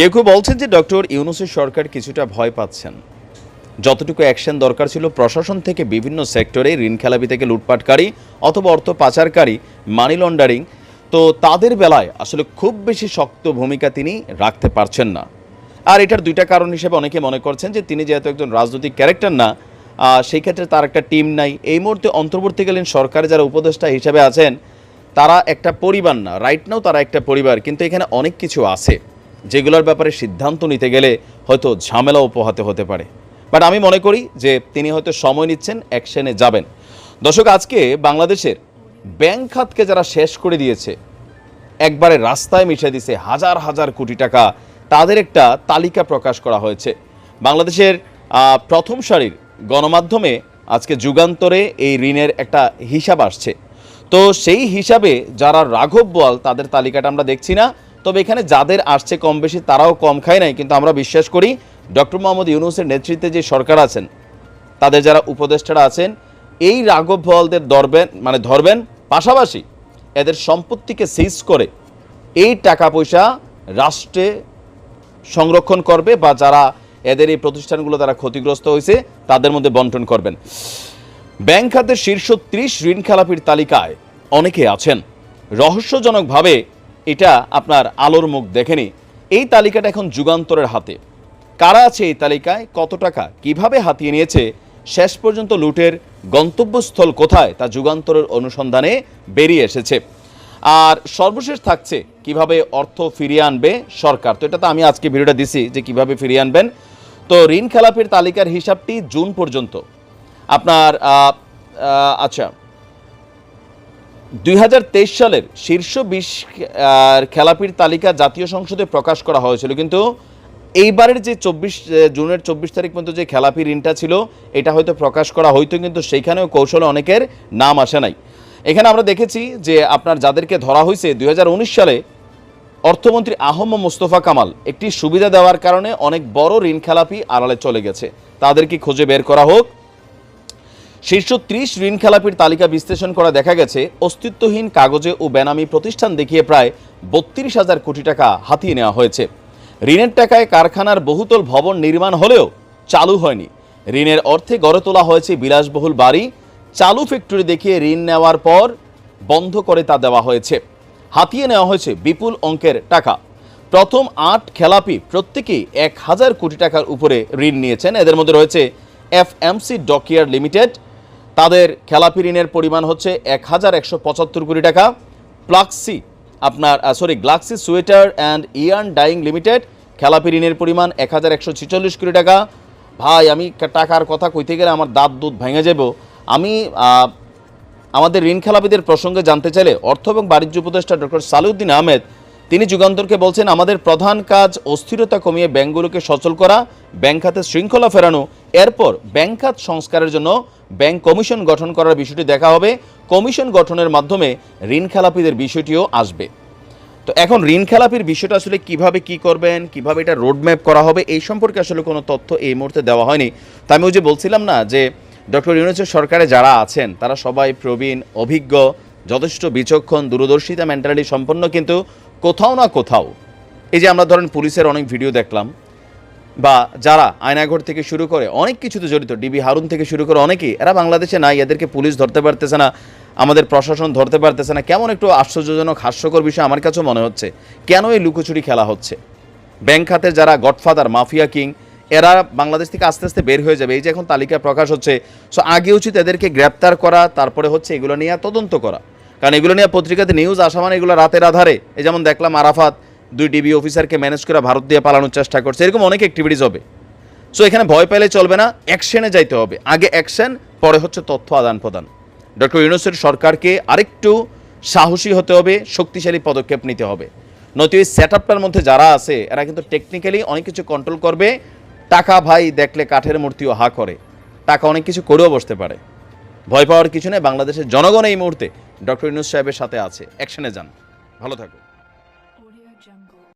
কেউ কেউ বলছেন যে ডক্টর ইউনুসের সরকার কিছুটা ভয় পাচ্ছেন। যতটুকু অ্যাকশন দরকার ছিল, প্রশাসন থেকে বিভিন্ন সেক্টরে ঋণ খেলাপি থেকে লুটপাটকারী অথবা অর্থ পাচারকারী মানি লন্ডারিং তো তাদের বেলায় আসলে খুব বেশি শক্ত ভূমিকা তিনি রাখতে পারছেন না। আর এটার দুইটা কারণ হিসেবে অনেকে মনে করছেন যে তিনি যেহেতু একজন রাজনৈতিক ক্যারেক্টার না সেই ক্ষেত্রে তার একটা টিম নাই। এই মুহূর্তে অন্তর্বর্তীকালীন সরকারে যারা উপদেষ্টা হিসেবে আছেন, তারা একটা পরিবার না। রাইট নাও তারা একটা পরিবার, কিন্তু এখানে অনেক কিছু আছে। যেগুলোর ব্যাপারে সিদ্ধান্ত নিতে গেলে হয়তো ঝামেলা পোহাতে হতে পারে। বাট আমি মনে করি যে তিনি হয়তো সময় নিচ্ছেন, অ্যাকশনে যাবেন। দর্শক, আজকে বাংলাদেশের ব্যাংক খাতকে যারা শেষ করে দিয়েছে, একবারে রাস্তায় মিশে দিছে হাজার হাজার কোটি টাকা, তাদের একটা তালিকা প্রকাশ করা হয়েছে। বাংলাদেশের প্রথম সারির গণমাধ্যমে আজকে যুগান্তরে এই ঋণের একটা হিসাব আসছে। তো সেই হিসাবে যারা রাঘব বল তাদের তালিকাটা আমরা দেখছি না। তবে এখানে যাদের আসছে কম বেশি তারাও কম খায় নাই, কিন্তু আমরা বিশ্বাস করি ডক্টর মোহাম্মদ ইউনুসের নেতৃত্বে যে সরকার আছেন, তাদের যারা উপদেষ্টারা আছেন, এই রাঘব বোয়ালদের ধরবেন মানে ধরবেন, পাশাপাশি এদের সম্পত্তিকে সিজ করে এই টাকা পয়সা রাষ্ট্রে সংরক্ষণ করবে বা যারা এদের এই প্রতিষ্ঠানগুলো তারা ক্ষতিগ্রস্ত হয়েছে, তাদের মধ্যে বন্টন করবেন। ব্যাংক খাতের শীর্ষ ত্রিশ ঋণ খেলাপির তালিকায় অনেকে আছেন। রহস্যজনকভাবে এটা আপনার আলোর মুখ দেখেনি। এই তালিকাটা এখন যুগান্তরের হাতে। কারা আছে এই তালিকায়? কত টাকা? কীভাবে হাতিয়ে নিয়েছে? শেষ পর্যন্ত লুটের গন্তব্যস্থল কোথায়? তা যুগান্তরের অনুসন্ধানে বেরিয়ে এসেছে। আর সর্বশেষ থাকছে, কীভাবে অর্থ ফিরিয়ে আনবে সরকার? তো এটা তো আমি আজকে ভিডিওটা দিছি যে কীভাবে ফিরিয়ে আনবেন। তো ঋণ খেলাপির তালিকার হিসাবটি জুন পর্যন্ত। আপনার আচ্ছা দুই হাজার তেইশ সালের শীর্ষ বিশ খেলাপির তালিকা জাতীয় সংসদে প্রকাশ করা হয়েছিল। কিন্তু এইবারের যে চব্বিশ জুনের চব্বিশ তারিখ পর্যন্ত যে খেলাপি ঋণটা ছিল, এটা হয়তো প্রকাশ করা হয়তো, কিন্তু সেইখানেও কৌশলে অনেকের নাম আসে নাই। এখানে আমরা দেখেছি যে আপনার যাদেরকে ধরা হয়েছে দুই হাজার উনিশ সালে, অর্থমন্ত্রী আহম মুস্তফা কামাল একটি সুবিধা দেওয়ার কারণে অনেক বড় ঋণ খেলাপি আড়ালে চলে গেছে। তাদেরকে খুঁজে বের করা হোক শীর্ষ ত্রিশ ঋণ খেলাপির তালিকা বিশ্লেষণ করা দেখা গেছে, অস্তিত্বহীন কাগজে ও বেনামি প্রতিষ্ঠান দেখিয়ে প্রায় বত্রিশ হাজার কোটি টাকা হাতিয়ে নেওয়া হয়েছে। ঋণের টাকায় কারখানার বহুতল ভবন নির্মাণ হলেও চালু হয়নি। ঋণের অর্থে গড়ে তোলা হয়েছে বিলাসবহুল বাড়ি। চালু ফ্যাক্টরি দেখিয়ে ঋণ নেওয়ার পর বন্ধ করে তা দেওয়া হয়েছে। হাতিয়ে নেওয়া হয়েছে বিপুল অঙ্কের টাকা। প্রথম আট খেলাপি প্রত্যেকেই এক হাজার কোটি টাকার উপরে ঋণ নিয়েছেন। এদের মধ্যে রয়েছে এফ এফএমসি ডকিয়ার লিমিটেড তাদের খেলাপি ঋণের পরিমাণ হচ্ছে এক হাজার একশো পঁচাত্তর কোটি টাকা। প্লাক্সি আপনার sorry Galaxy sweater and yarn dyeing limited খেলাপি ঋণের পরিমাণ এক হাজার একশো ছিচল্লিশ কোটি টাকা। ভাই, আমি টাকার কথা কইতে গেলে আমার দাঁত দুধ ভেঙে যাব আমি আমাদের ঋণ খেলাপিদের প্রসঙ্গে জানতে চাইলে অর্থ এবং বাণিজ্য উপদেষ্টা ডক্টর সালিউদ্দিন আহমেদ, তিনি যুগান্তরকে বলছেন, আমাদের প্রধান কাজ অস্থিরতা কমিয়ে ব্যাংকগুলোকে সচল করা, ব্যাংক খাতে শৃঙ্খলা ফেরানো, এরপর ব্যাংক খাত সংস্কারের জন্য ব্যাংক কমিশন গঠন করার বিষয়টি দেখা হবে। কমিশন গঠনের মাধ্যমে ঋণ খেলাপিদের বিষয়টিও আসবে। তো এখন ঋণ খেলাপির বিষয়টা আসলে কীভাবে কি করবেন, কীভাবে এটা রোডম্যাপ করা হবে, এই সম্পর্কে আসলে কোনো তথ্য এই মুহূর্তে দেওয়া হয়নি। তা আমি ওই যে বলছিলাম না যে ডক্টর ইউনুসের সরকারে যারা আছেন, তারা সবাই প্রবীণ, অভিজ্ঞ, যথেষ্ট বিচক্ষণ, দূরদর্শিতা মেন্টালিটি সম্পন্ন, কিন্তু কোথাও না কোথাও, এই যে আমরা ধরেন পুলিশের অনেক ভিডিও দেখলাম বা যারা আয়নাঘর থেকে শুরু করে অনেক কিছুতে জড়িত, ডিবি হারুন থেকে শুরু করে অনেকেই, এরা বাংলাদেশে নাই, এদেরকে পুলিশ ধরতে পারতেছে না, আমাদের প্রশাসন ধরতে পারতেছে না। কেমন একটু আশ্চর্যজনক, হাস্যকর বিষয় আমার কাছেও মনে হচ্ছে, কেন এই লুকোচুরি খেলা হচ্ছে? ব্যাংক খাতের যারা গডফাদার, মাফিয়া কিং, এরা বাংলাদেশ থেকে আস্তে আস্তে বের হয়ে যাবে, এই যে এখন তালিকা প্রকাশ হচ্ছে। সো আগে উচিত এদেরকে গ্রেপ্তার করা, তারপরে হচ্ছে এগুলো নিয়ে তদন্ত করা। কারণ এগুলো নিয়ে পত্রিকাতে নিউজ আসা মানে এগুলো রাতের আধারে। এই যেমন দেখলাম আরাফাত দুই ডিবি অফিসারকে ম্যানেজ করে ভারত দিয়ে পালানোর চেষ্টা করছে। এরকম অনেক অ্যাক্টিভিটিস হবে। সো এখানে ভয় পেলে চলবে না অ্যাকশনে যাইতে হবে। আগে অ্যাকশন পরে হচ্ছে তথ্য আদান প্রদান। ডক্টর ইউনুসের সরকারকে আরেকটু সাহসী হতে হবে, শক্তিশালী পদক্ষেপ নিতে হবে। নয়তো এই সেট আপটার মধ্যে যারা আছে, এরা কিন্তু টেকনিক্যালি অনেক কিছু কন্ট্রোল করবে। টাকা ভাই দেখলে কাঠের মূর্তিও হা করে। টাকা অনেক কিছু করেও বসতে পারে। ভয় পাওয়ার কিছু নেই, বাংলাদেশের জনগণ এই মুহূর্তে ডক্টর ইউনুস সাহেবের সাথে আছে। অ্যাকশনে যান। ভালো থাকুন।